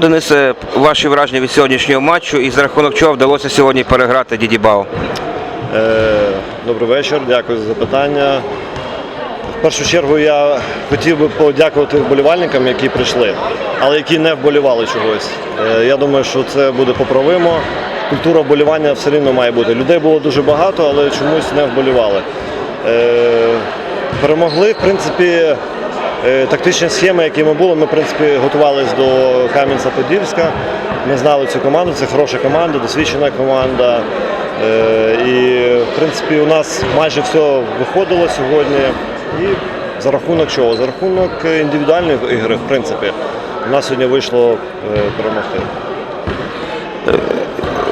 Денисе, ваші враження від сьогоднішнього матчу і за рахунок чого вдалося сьогодні переграти Дідібао? Е, Добрий вечір, дякую за запитання. В першу чергу я хотів би подякувати вболівальникам, які прийшли, але які не вболівали чогось. Е, Я думаю, що це буде поправимо. Культура вболівання все рівно має бути. Людей було дуже багато, але чомусь не вболівали. Е, Перемогли, в принципі, тактичні схеми, які ми були, ми в принципі готувалися до Кам'янця-Подільська. Ми знали цю команду, це хороша команда, досвідчена команда. Е, І в принципі у нас майже все виходило сьогодні. І за рахунок чого? За рахунок індивідуальної ігри, в принципі, у нас сьогодні вийшло е, перемогти.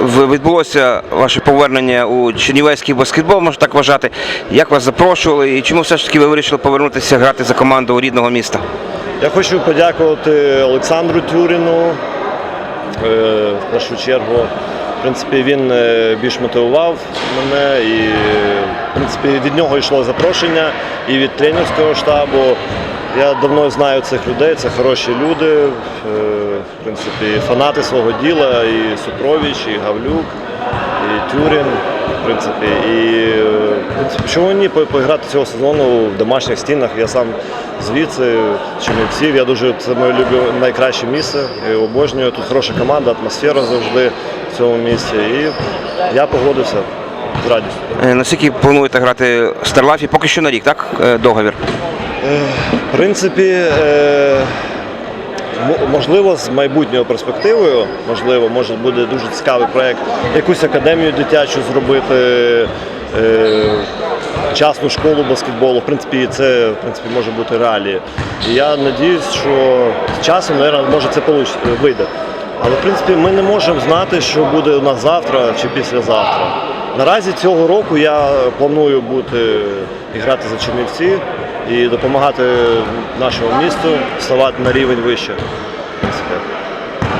Відбулося ваше повернення у Чернівецький баскетбол, можна так вважати. Як вас запрошували і чому все ж таки ви вирішили повернутися грати за команду рідного міста? Я хочу подякувати Олександру Тюріну. е, В першу чергу, в принципі, він е, більш мотивував мене і в принципі, від нього йшло запрошення і від тренерського штабу. Я давно знаю цих людей, це хороші люди, е, в принципі, фанати свого діла, і Супровіч, і Гавлюк, і Тюрін. В принципі, і е, чому ні по- поіграти цього сезону в домашніх стінах. Я сам звідси, Чернівців. Я дуже це моє люблю найкраще місце. Я обожнюю. Тут хороша команда, атмосфера завжди в цьому місці. І я погодився з радістю. Е, Наскільки плануєте грати в Старлафі? Поки що на рік, так? Договір. В принципі, е, можливо, з майбутньою перспективою, можливо, може буде дуже цікавий проєкт, якусь академію дитячу зробити, е, частну школу баскетболу. В принципі, це в принципі, може бути реалії. І я сподіваюся, що з часом, мабуть, може це вийде. Але в принципі ми не можемо знати, що буде у нас завтра чи післязавтра. Наразі цього року я планую бути грати за Чернівці і допомагати нашому місту вставати на рівень вище.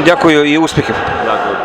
Дякую і успіхів. Дякую.